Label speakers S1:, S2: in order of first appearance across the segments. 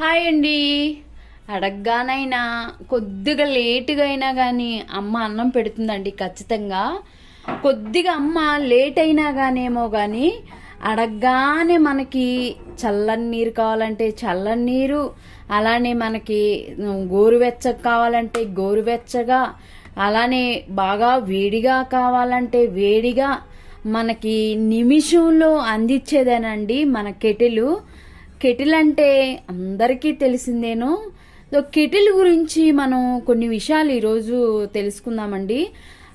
S1: Hi అండి. అడగ్గానైనా కొద్దిగా లేటుగా అయినా కానీ అమ్మ అన్నం పెడుతుందండి ఖచ్చితంగా. కొద్దిగా అమ్మ లేట్ అయినా కానేమో కానీ అడగ్గానే మనకి చల్లని నీరు కావాలంటే చల్లని నీరు అలానే మనకి గోరువెచ్చగా కావాలంటే గోరువెచ్చగా అలానే బాగా వేడిగా కావాలంటే వేడిగా మనకి నిమిషంలో అందించేదేనండి మన కెటిలు. కెటిల్ అంటే అందరికీ తెలిసిందేనో? సో కెటిల్ గురించి మనం కొన్ని విషయాలు ఈరోజు తెలుసుకుందామండి.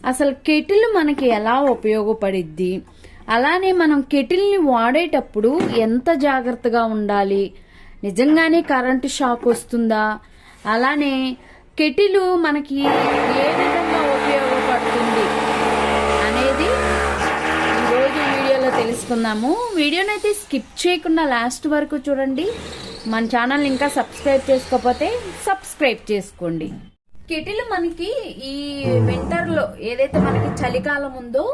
S1: అసలు కెటిల్ మనకి ఎలా ఉపయోగపడిద్ది? అలానే మనం కెటిల్ని వాడేటప్పుడు ఎంత జాగ్రత్తగా ఉండాలి? నిజంగానే కరెంటు షాక్ వస్తుందా? అలానే కెటిల్ మనకి ఏ వీడియోలో తెలుసుకుందాము వీడియోనైతే స్కిప్ చేయకుండా లాస్ట్ వరకు చూడండి. మన ఛానల్ ఇంకా సబ్స్క్రైబ్ చేసుకోకపోతే సబ్స్క్రైబ్ చేసుకోండి. కెటిల్ మనకి ఈ వింటర్లో ఏదైతే మనకి చలికాలం ఉందో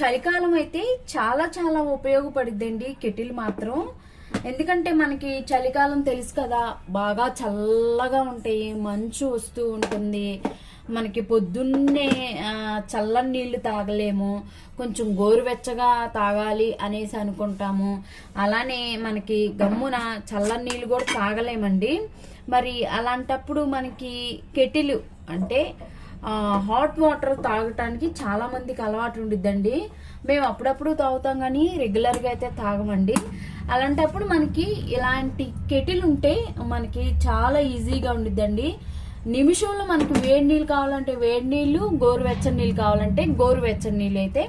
S1: చలికాలం అయితే చాలా చాలా ఉపయోగపడిద్దండి కెటిల్ మాత్రం. ఎందుకంటే మనకి చలికాలం తెలుసు కదా బాగా చల్లగా ఉంటాయి మంచు వస్తూ ఉంటుంది. మనకి పొద్దున్నే చల్లని నీళ్ళు తాగలేము. కొంచెం గోరువెచ్చగా తాగాలి అనేసి అనుకుంటాము. అలానే మనకి గమ్మున చల్లని నీళ్ళు కూడా తాగలేమండి. మరి అలాంటప్పుడు మనకి కెటిల్ అంటే హాట్ వాటర్ తాగటానికి చాలా మందికి అలవాటు ఉండిద్దండి. మేము అప్పుడప్పుడు తాగుతాం కానీ రెగ్యులర్గా అయితే తాగమండి. అలాంటప్పుడు మనకి ఇలాంటి కెటిల్ ఉంటే మనకి చాలా ఈజీగా ఉండిద్దండి. నిమిషంలో మనకు వేడి నీళ్ళు కావాలంటే వేడి నీళ్ళు గోరువెచ్చని నీళ్ళు కావాలంటే గోరువెచ్చని నీళ్ళు అయితే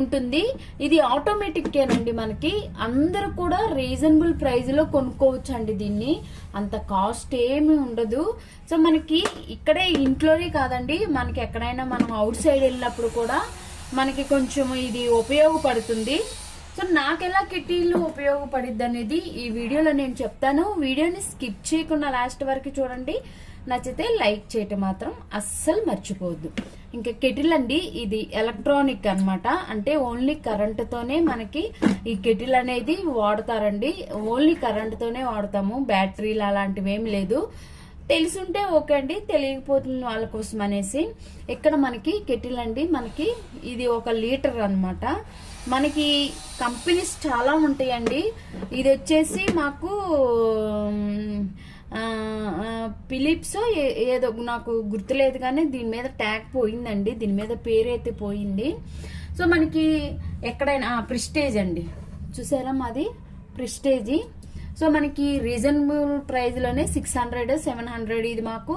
S1: ఉంటుంది. ఇది ఆటోమేటిక్కేనండి మనకి. అందరూ కూడా రీజనబుల్ ప్రైజ్లో కొనుక్కోవచ్చు అండి దీన్ని. అంత కాస్ట్ ఏమి ఉండదు. సో మనకి ఇక్కడే ఇంట్లోనే కాదండి. మనకి ఎక్కడైనా మనం అవుట్ సైడ్ వెళ్ళినప్పుడు కూడా మనకి కొంచెం ఇది ఉపయోగపడుతుంది. సో నాకు ఎలా కిటీలు ఉపయోగపడిద్ది అనేది ఈ వీడియోలో నేను చెప్తాను. వీడియోని స్కిప్ చేయకుండా లాస్ట్ వరకు చూడండి. నచ్చితే లైక్ చేయటం మాత్రం అస్సలు మర్చిపోవద్దు. ఇంకా కెటిల్ అండి ఇది ఎలక్ట్రానిక్ అన్నమాట. అంటే ఓన్లీ కరెంటుతోనే మనకి ఈ కెటిల్ అనేది వాడతారండి. ఓన్లీ కరెంటుతోనే వాడతాము. బ్యాటరీలు అలాంటివి ఏం లేదు. తెలుసుంటే ఓకే అండి తెలియకపోతుంది వాళ్ళ కోసం అనేసి. ఇక్కడ మనకి కెటిల్ అండి మనకి ఇది ఒక లీటర్ అన్నమాట. మనకి కంపెనీస్ చాలా ఉంటాయండి. ఇది వచ్చేసి మాకు పిలిప్స్ ఫిలిప్స్ ఏదో నాకు గుర్తులేదు కానీ దీని మీద ట్యాగ్ పోయిందండి. దీని మీద పేరు అయితే పోయింది. సో మనకి ఎక్కడైనా ప్రిస్టేజ్ అండి. చూసారా మాది? ప్రిస్టేజీ సో మనకి రీజనబుల్ ప్రైస్లోనే సిక్స్ హండ్రెడ్ సెవెన్ హండ్రెడ్ ఇది మాకు.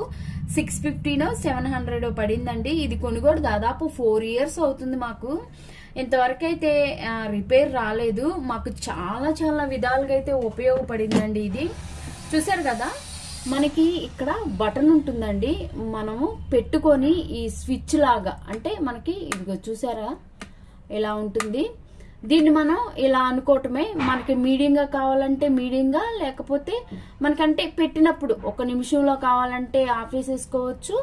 S1: సిక్స్ ఫిఫ్టీనో సెవెన్ హండ్రెడ్ పడిందండి. ఇది కొనుగోలు దాదాపు ఫోర్ ఇయర్స్ అవుతుంది మాకు. ఇంతవరకు అయితే రిపేర్ రాలేదు. మాకు చాలా చాలా విధాలుగా అయితే ఉపయోగపడిందండి ఇది. చూసారు కదా? మనకి ఇక్కడ బటన్ ఉంటుందండి. మనము పెట్టుకొని ఈ స్విచ్ లాగా అంటే మనకి ఇదిగో చూసారా ఇలా ఉంటుంది? దీన్ని మనం ఇలా అనుకోవటమే. మనకి మీడియంగా కావాలంటే మీడియంగా లేకపోతే మనకంటే పెట్టినప్పుడు ఒక నిమిషంలో కావాలంటే ఆఫ్ చేసేసుకోవచ్చు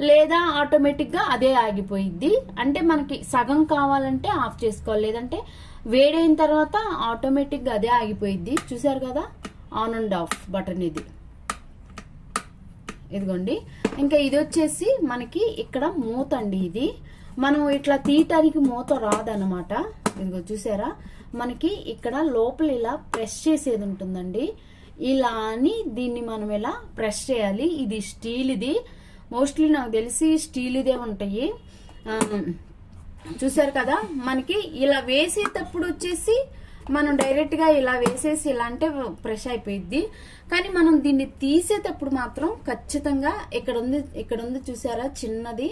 S1: లేదా ఆటోమేటిక్గా అదే ఆగిపోయిద్ది. అంటే మనకి సగం కావాలంటే ఆఫ్ చేసుకోవాలి. లేదంటే వేడైన తర్వాత ఆటోమేటిక్గా అదే ఆగిపోయిద్ది. చూసారు కదా? ఆన్ అండ్ ఆఫ్ బటన్ ఇది. ఇదిగోండి. ఇంకా ఇది వచ్చేసి మనకి ఇక్కడ మూత అండి ఇది. మనం ఇట్లా తీయటానికి మూత రాదనమాట ఇదిగో చూసారా? మనకి ఇక్కడ లోపల ఇలా ప్రెస్ చేసేది ఉంటుందండి. ఇలా అని దీన్ని మనం ఇలా ప్రెస్ చేయాలి? ఇది స్టీల్ ఇది. మోస్ట్లీ నాకు తెలిసి స్టీల్ ఇదే ఉంటాయి. చూసారు కదా? మనకి ఇలా వేసేటప్పుడు వచ్చేసి మనం డైరెక్ట్గా ఇలా వేసేసి ఇలా అంటే ఫ్రెష్ అయిపోయిద్ది. కానీ మనం దీన్ని తీసేటప్పుడు మాత్రం ఖచ్చితంగా ఇక్కడ ఉంది ఇక్కడ ఉంది చూసారా? చిన్నది.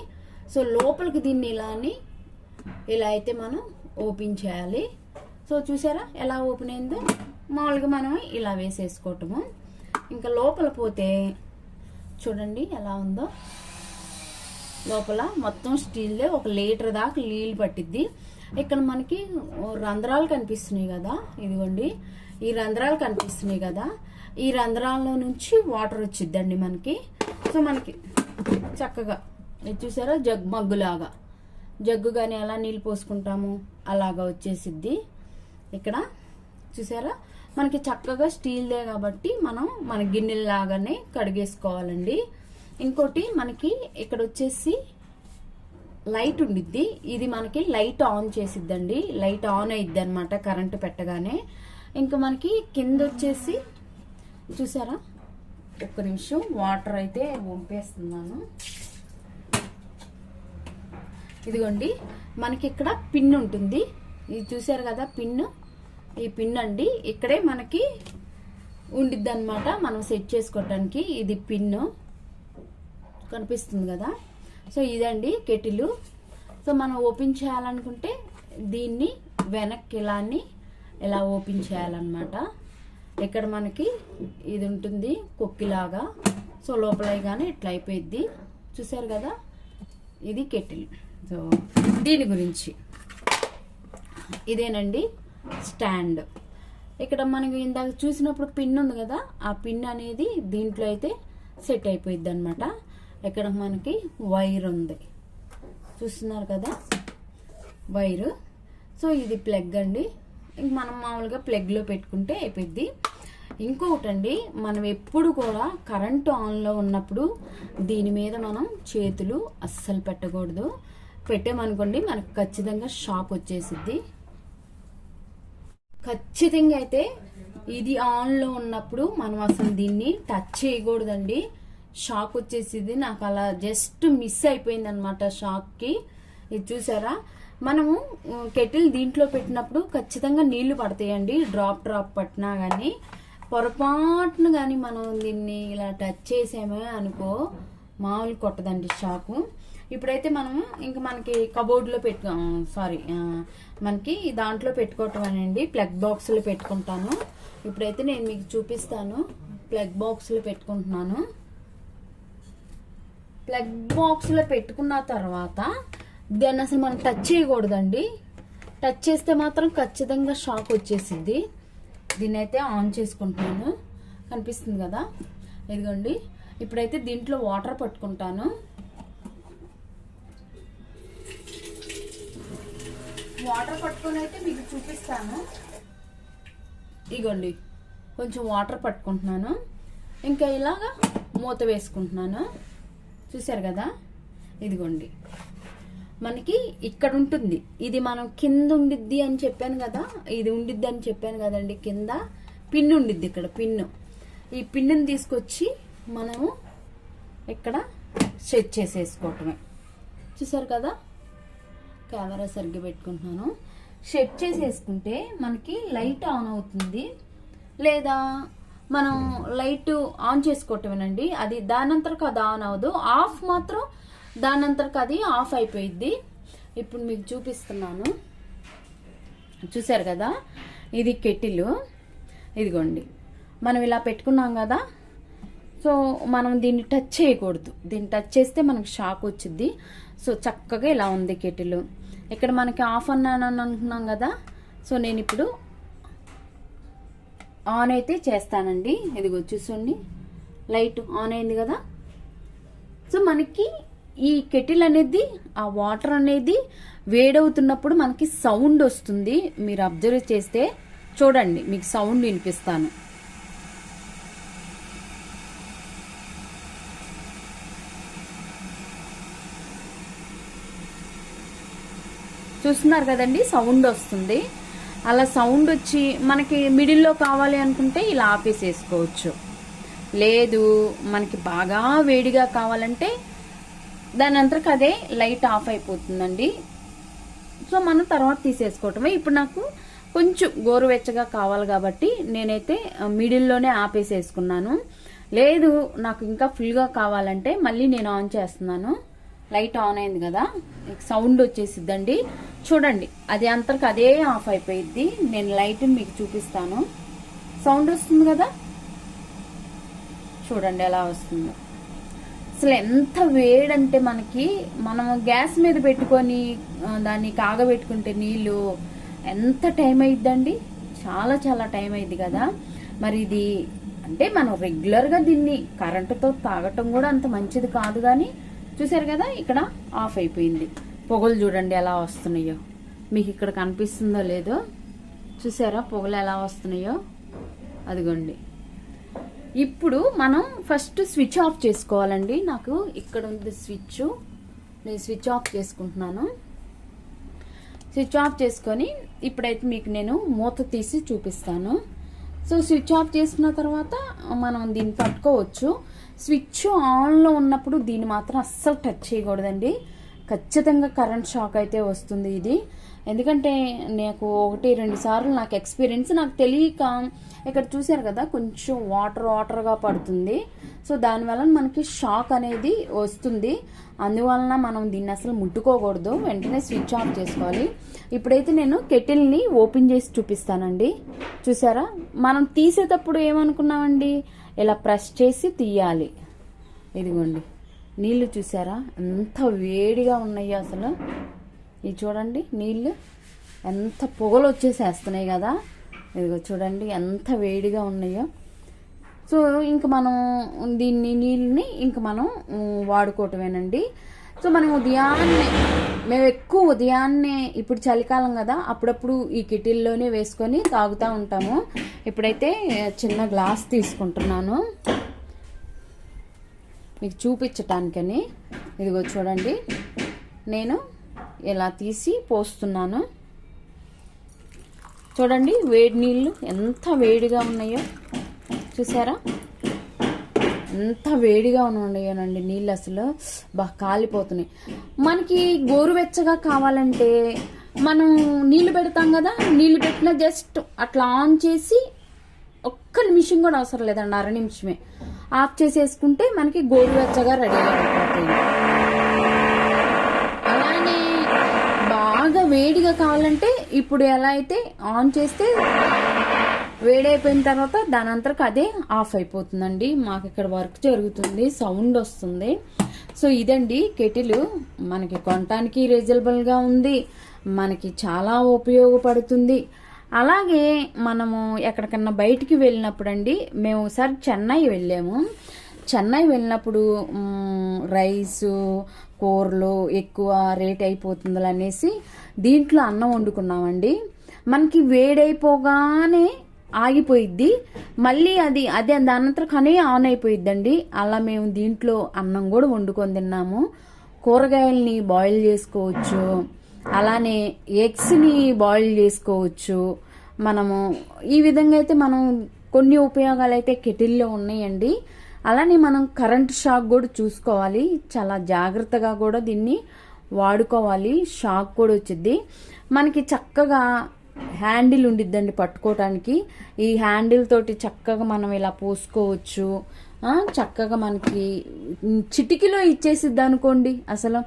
S1: సో లోపలికి దీన్ని ఇలా అని ఇలా అయితే మనం ఓపెన్ చేయాలి. సో చూసారా? ఎలా ఓపెన్ అయిందో? మామూలుగా మనం ఇలా వేసేసుకోవటము. ఇంకా లోపల పోతే చూడండి ఎలా ఉందో. లోపల మొత్తం స్టీల్దే ఒక లీటర్ దాకా నీళ్ళు పట్టిద్ది. ఇక్కడ మనకి రంధ్రాలు కనిపిస్తున్నాయి కదా ఇదిగోండి. ఈ రంధ్రాలు కనిపిస్తున్నాయి కదా ఈ రంధ్రాల్లో నుంచి వాటర్ వచ్చిద్దండి మనకి. సో మనకి చక్కగా ఇది చూసారా? జగ్ మగ్గులాగా. జగ్గు కానీ ఎలా నీళ్ళు పోసుకుంటాము అలాగా వచ్చేసిద్ది. ఇక్కడ చూసారా? మనకి చక్కగా స్టీల్దే కాబట్టి మనం మన గిన్నెలాగానే కడిగేసుకోవాలండి. ఇంకోటి మనకి ఇక్కడ వచ్చేసి లైట్ ఉండిద్ది. ఇది మనకి లైట్ ఆన్ చేసిద్దండి. లైట్ ఆన్ అయిద్ది అనమాట కరెంటు పెట్టగానే. ఇంకా మనకి కింద వచ్చేసి చూసారా? ఒక్క నిమిషం వాటర్ అయితే పంపేస్తున్నాను ఇదిగోండి మనకి ఇక్కడ పిన్ ఉంటుంది. ఇది చూసారు కదా పిన్. ఈ పిన్ అండి. ఇక్కడే మనకి ఉండిద్ది అనమాట మనం సెట్ చేసుకోవటానికి. ఇది పిన్. కనిపిస్తుంది కదా. సో ఇదండి కెటిల్. సో మనం ఓపెన్ చేయాలనుకుంటే దీన్ని వెనక్కి ఇలాని ఇలా ఓపెన్ చేయాలన్నమాట. ఇక్కడ మనకి ఇది ఉంటుంది కొక్కిలాగా. సో లోపల కానీ ఇట్లా అయిపోయిద్ది. చూసారు కదా? ఇది కెటిల్. సో దీని గురించి. ఇదేనండి స్టాండ్. ఇక్కడ మనకి ఇందాక చూసినప్పుడు పిన్ ఉంది కదా? ఆ పిన్ అనేది దీంట్లో అయితే సెట్ అయిపోయింది అనమాట ఇక్కడ మనకి? వైర్ ఉంది. చూస్తున్నారు కదా? వైరు. సో ఇది ప్లగ్ అండి. ఇంక మనం మామూలుగా ప్లగ్లో పెట్టుకుంటే అయిపోద్ది ఇంకొకటండి మనం ఎప్పుడు కూడా కరెంటు ఆన్లో ఉన్నప్పుడు దీని మీద మనం చేతులు అస్సలు పెట్టకూడదు. పెట్టామనుకోండి మనకు ఖచ్చితంగా షాక్ వచ్చేసిద్ది. ఖచ్చితంగా అయితే ఇది ఆన్లో ఉన్నప్పుడు మనం అసలు దీన్ని టచ్ చేయకూడదండి. షాక్ వచ్చేసింది. నాకు అలా జస్ట్ మిస్ అయిపోయింది అనమాట షాక్కి. ఇది చూసారా? మనము కెటిల్ దీంట్లో పెట్టినప్పుడు ఖచ్చితంగా నీళ్ళు పడతాయండి. డ్రాప్ డ్రాప్ పట్టినా కానీ పొరపాటును కానీ మనం దీన్ని ఇలా టచ్ చేసామే అనుకో మామూలు కొట్టదండి షాకు. ఇప్పుడైతే మనము ఇంకా మనకి కబోర్డ్లో పెట్టు సారీ మనకి దాంట్లో పెట్టుకోవటం అనండి. ప్లగ్ బాక్స్లో పెట్టుకుంటాను. ఇప్పుడైతే నేను మీకు చూపిస్తాను. ప్లగ్ బాక్స్లో పెట్టుకుంటున్నాను. ప్లగ్ బాక్స్లో పెట్టుకున్న తర్వాత దాన్ని అసలు మనం టచ్ చేయకూడదండి. టచ్ చేస్తే మాత్రం ఖచ్చితంగా షాక్ వచ్చేసింది. దీన్ని అయితే ఆన్ చేసుకుంటున్నాను కనిపిస్తుంది కదా? ఇదిగోండి. ఇప్పుడైతే దీంట్లో వాటర్ పట్టుకుంటాను. వాటర్ పట్టుకొని అయితే మీకు చూపిస్తాను. ఇగోండి కొంచెం వాటర్ పట్టుకుంటున్నాను. ఇంకా ఇలాగా మూత వేసుకుంటున్నాను. చూసారు కదా? ఇదిగోండి. మనకి ఇక్కడ ఉంటుంది. ఇది మనం కింద ఉండిద్ది అని చెప్పాను కదా? ఇది ఉండిద్ది అని చెప్పాను కదండి. కింద పిన్ ఉండిద్ది ఇక్కడ పిన్ను ఈ పిన్నుని తీసుకొచ్చి మనము ఇక్కడ సెట్ చేసేసుకోవటమే. చూసారు కదా? కెమెరా సరిగ్గా పెట్టుకుంటున్నాను. సెట్ చేసేసుకుంటే మనకి లైట్ ఆన్ అవుతుంది. లేదా మనం లైట్ ఆన్ చేసుకోవటమేనండి. అది దానంతరకు అది ఆన్ అవ్వదు. ఆఫ్ మాత్రం దానంతరకు అది ఆఫ్ అయిపోయిద్ది. ఇప్పుడు మీకు చూపిస్తున్నాను. చూసారు కదా? ఇది కెటిల్. ఇదిగోండి. మనం ఇలా పెట్టుకున్నాం కదా? సో మనం దీన్ని టచ్ చేయకూడదు. దీన్ని టచ్ చేస్తే మనకు షాక్ వచ్చింది సో చక్కగా ఇలా ఉంది కెటిల్. ఇక్కడ మనకి ఆఫ్ అన్నాను అనుకున్నాం కదా? సో నేను ఇప్పుడు ఆన్ అయితే చేస్తానండి. ఇదిగో చూసుకోండి లైట్ ఆన్ అయింది కదా. సో మనకి ఈ కెటిల్ అనేది ఆ వాటర్ అనేది వేడవుతున్నప్పుడు మనకి సౌండ్ వస్తుంది. మీరు అబ్జర్వ్ చేస్తే చూడండి మీకు సౌండ్ వినిపిస్తాను. చూస్తున్నారు కదండి సౌండ్ వస్తుంది. అలా సౌండ్ వచ్చి మనకి మిడిల్లో కావాలి అనుకుంటే ఇలా ఆపేసేసుకోవచ్చు. లేదు మనకి బాగా వేడిగా కావాలంటే దాని అంతకు అదే లైట్ ఆఫ్ అయిపోతుందండి. సో మనం తర్వాత తీసేసుకోవటమే. ఇప్పుడు నాకు కొంచెం గోరువెచ్చగా కావాలి కాబట్టి నేనైతే మిడిల్లోనే ఆపేసేసుకున్నాను. లేదు నాకు ఇంకా ఫుల్గా కావాలంటే మళ్ళీ నేను ఆన్ చేస్తున్నాను. లైట్ ఆన్ అయింది కదా సౌండ్ వచ్చేసిద్దండి. చూడండి అది అంతకు అదే ఆఫ్ అయిపోయిద్ది. నేను లైట్ని మీకు చూపిస్తాను. సౌండ్ వస్తుంది కదా? చూడండి ఎలా వస్తుందో. అసలు ఎంత వేడంటే మనకి మనం గ్యాస్ మీద పెట్టుకొని దాన్ని కాగబెట్టుకుంటే నీళ్ళు ఎంత టైం అయిద్దండి? చాలా చాలా టైం అయింది కదా? మరి ఇది అంటే మనం రెగ్యులర్గా దీన్ని కరెంటుతో తాగటం కూడా అంత మంచిది కాదు కానీ చూసారు కదా ఇక్కడ ఆఫ్ అయిపోయింది. పొగలు చూడండి ఎలా వస్తున్నాయో. మీకు ఇక్కడ కనిపిస్తుందో లేదో చూసారా? పొగలు ఎలా వస్తున్నాయో? అదిగోండి. ఇప్పుడు మనం ఫస్ట్ స్విచ్ ఆఫ్ చేసుకోవాలండి. నాకు ఇక్కడ ఉంది స్విచ్. నేను స్విచ్ ఆఫ్ చేసుకుంటున్నాను. స్విచ్ ఆఫ్ చేసుకొని ఇప్పుడైతే మీకు నేను మూత తీసి చూపిస్తాను. సో స్విచ్ ఆఫ్ చేసుకున్న తర్వాత మనం దీన్ని పట్టుకోవచ్చు స్విచ్ ఆన్లో ఉన్నప్పుడు దీన్ని మాత్రం అస్సలు టచ్ చేయకూడదండి. ఖచ్చితంగా కరెంట్ షాక్ అయితే వస్తుంది ఇది. ఎందుకంటే నాకు ఒకటి రెండు సార్లు నాకు ఎక్స్పీరియన్స్ నాకు తెలియక ఇక్కడ చూశారు కదా కొంచెం వాటర్ వాటర్గా పడుతుంది. సో దానివల్ల మనకి షాక్ అనేది వస్తుంది. అందువలన మనం దీన్ని అసలు ముట్టుకోకూడదు. వెంటనే స్విచ్ ఆఫ్ చేసుకోవాలి. ఇప్పుడైతే నేను కెటిల్ని ఓపెన్ చేసి చూపిస్తానండి. చూసారా? మనం తీసేటప్పుడు ఏమనుకున్నామండి? ఇలా ప్రెస్ చేసి తీయాలి. ఇదిగోండి. నీళ్ళు చూసారా? ఎంత వేడిగా ఉన్నాయో అసలు. ఇది చూడండి నీళ్ళు ఎంత పొగలు వచ్చేసేస్తున్నాయి కదా. ఇదిగో చూడండి ఎంత వేడిగా ఉన్నాయో. సో ఇంక మనం దీన్ని నీళ్ళని ఇంక మనం వాడుకోవటమేనండి. సో మనం ఉదయాన్నే మేము ఎక్కువ ఉదయాన్నే ఇప్పుడు చలికాలం కదా అప్పుడప్పుడు ఈ కిటిల్లోనే వేసుకొని తాగుతూ ఉంటాము. ఇప్పుడైతే చిన్న గ్లాస్ తీసుకుంటున్నాను. మీకు చూపించటానికని. ఇదిగో చూడండి. నేను ఇలా తీసి పోస్తున్నాను. చూడండి వేడి నీళ్ళు ఎంత వేడిగా ఉన్నాయో. చూసారా? ఎంత వేడిగా ఉన్నాయోనండి నీళ్ళు అసలు. బాగా కాలిపోతున్నాయి. మనకి గోరువెచ్చగా కావాలంటే మనం నీళ్ళు పెడతాం కదా నీళ్ళు పెట్టిన జస్ట్ అట్లా ఆన్ చేసి ఒక్క నిమిషం కూడా అవసరం లేదండి అర నిమిషమే. ఆఫ్ చేసేసుకుంటే మనకి గోరువెచ్చగా రెడీ అయిపోతుంది. అలానే బాగా వేడిగా కావాలంటే ఇప్పుడు ఎలా అయితే ఆన్ చేస్తే వేడైపోయిన తర్వాత దాని అంతరకు అదే ఆఫ్ అయిపోతుందండి. మాకు ఇక్కడ వర్క్ జరుగుతుంది సౌండ్ వస్తుంది. సో ఇదండి కెటిల్. మనకి కొనటానికి రీజనబుల్గా ఉంది. మనకి చాలా ఉపయోగపడుతుంది. అలాగే మనము ఎక్కడికన్నా బయటికి వెళ్ళినప్పుడు అండి మేము ఒకసారి చెన్నై వెళ్ళాము. చెన్నై వెళ్ళినప్పుడు రైసు కూరలు ఎక్కువ రేట్ అయిపోతుంది అనేసి దీంట్లో అన్నం వండుకున్నామండి. మనకి వేడైపోగానే ఆగిపోయిద్ది. మళ్ళీ అది అదే దానంతరం కానీ ఆన్ అయిపోయిద్దండి. అలా మేము దీంట్లో అన్నం కూడా వండుకొని తిన్నాము. కూరగాయల్ని బాయిల్ చేసుకోవచ్చు. అలానే ఎగ్స్ని బాయిల్ చేసుకోవచ్చు. మనము ఈ విధంగా అయితే మనం కొన్ని ఉపయోగాలు అయితే కెటిల్లో ఉన్నాయండి. అలానే మనం కరెంట్ షాక్ కూడా చూసుకోవాలి. చాలా జాగ్రత్తగా కూడా దీన్ని వాడుకోవాలి. షాక్ కూడా వచ్చింది మనకి చక్కగా హ్యాండిల్ ఉండిద్దండి పట్టుకోవటానికి ఈ హ్యాండిల్ తోటి చక్కగా మనం ఇలా పోసుకోవచ్చు. చక్కగా మనకి చిటికిలో ఇచ్చేసిద్ది అనుకోండి. అసలు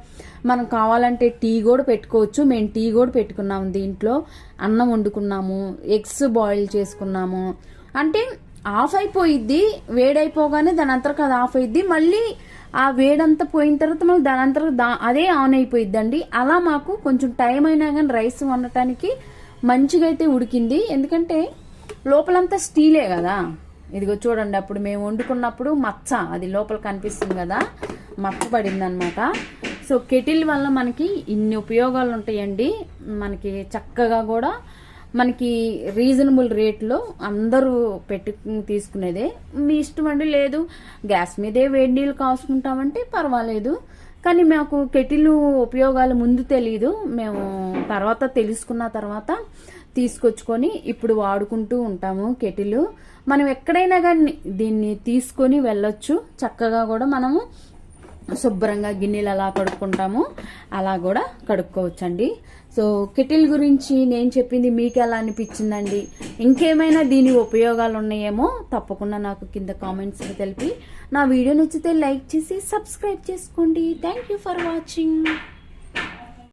S1: మనం కావాలంటే టీ కూడా పెట్టుకోవచ్చు. మేము టీ కూడా పెట్టుకున్నాము దీంట్లో. అన్నం వండుకున్నాము. ఎగ్స్ బాయిల్ చేసుకున్నాము. అంటే ఆఫ్ అయిపోయిద్ది వేడైపోగానే దాని అంతరకు అది ఆఫ్ అయిద్ది. మళ్ళీ ఆ వేడంతా పోయిన తర్వాత మళ్ళీ దాని అంతరకు దా అదే ఆన్ అయిపోయిద్దండి. అలా మాకు కొంచెం టైం అయినా కానీ రైస్ వండటానికి మంచిగా అయితే ఉడికింది. ఎందుకంటే లోపలంతా స్టీలే కదా. ఇదిగో చూడండి అప్పుడు మేము వండుకున్నప్పుడు మచ్చ అది లోపల కనిపిస్తుంది కదా మచ్చ పడింది అనమాట సో కెటిల్ వల్ల మనకి ఇన్ని ఉపయోగాలు ఉంటాయండి. మనకి చక్కగా కూడా మనకి రీజనబుల్ రేట్లో అందరూ పెట్టి తీసుకునేదే. మీ ఇష్టం అండి లేదు. గ్యాస్ మీదే వేడి నీళ్ళు కాసుకుంటామంటే పర్వాలేదు. కానీ మాకు కెటిల్ ఉపయోగాలు ముందు తెలియదు మేము తర్వాత తెలుసుకున్న తర్వాత తీసుకొచ్చుకొని ఇప్పుడు వాడుకుంటూ ఉంటాము కెటిల్. మనం ఎక్కడైనా కానీ దీన్ని తీసుకొని వెళ్ళొచ్చు. చక్కగా కూడా మనము శుభ్రంగా గిన్నెలు అలా కడుక్కుంటాము. అలా కూడా కడుక్కోవచ్చండి. సో కెటిల్ గురించి నేను చెప్పింది మీకు ఎలా అనిపించిందండి? ఇంకేమైనా దీని ఉపయోగాలు ఉన్నాయేమో తప్పకుండా నాకు కింద కామెంట్స్లో తెలిపి. నా వీడియో నచ్చితే లైక్ చేసి సబ్స్క్రైబ్ చేసుకోండి. Thank you for watching.